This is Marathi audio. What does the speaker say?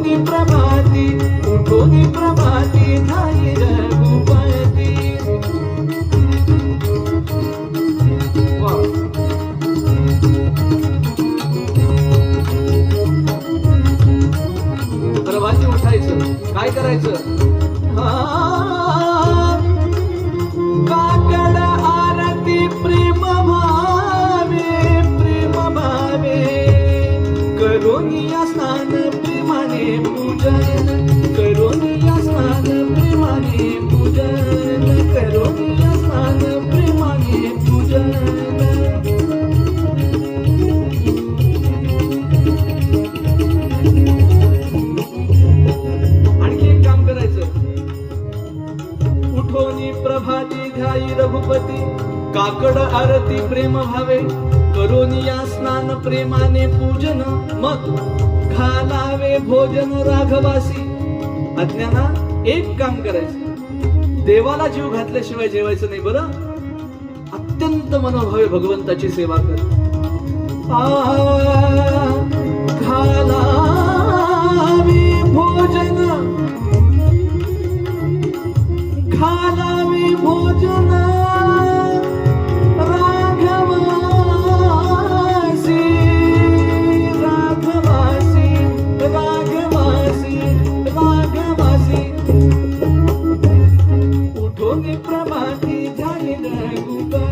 उठोनी प्रभाती उठोनी प्रभाती धाई रघुपती प्रभाती उठायचं. काय करायचं? काकड आरती प्रेम भावे प्रेम भावे. करोनिया स्नान प्रेमाने पूजन करोनिया स्नान प्रेमाने पूजन करोनिया स्नान प्रेमाने पूजन. आणखी एक काम करायचं. उठोनी प्रभाती घाई रघुपती काकड आरती प्रेम भावे करोनिया स्नान प्रेमाने पूजन मग. खानावे भोजन राघवासी. अज्ञाना एक काम करायचं. देवाला जीव घातल्याशिवाय जेवायचं नाही बरं? अत्यंत मनोभावे भगवंताची सेवा कर. खालावे भोजन. खालावे भोजन. Bye.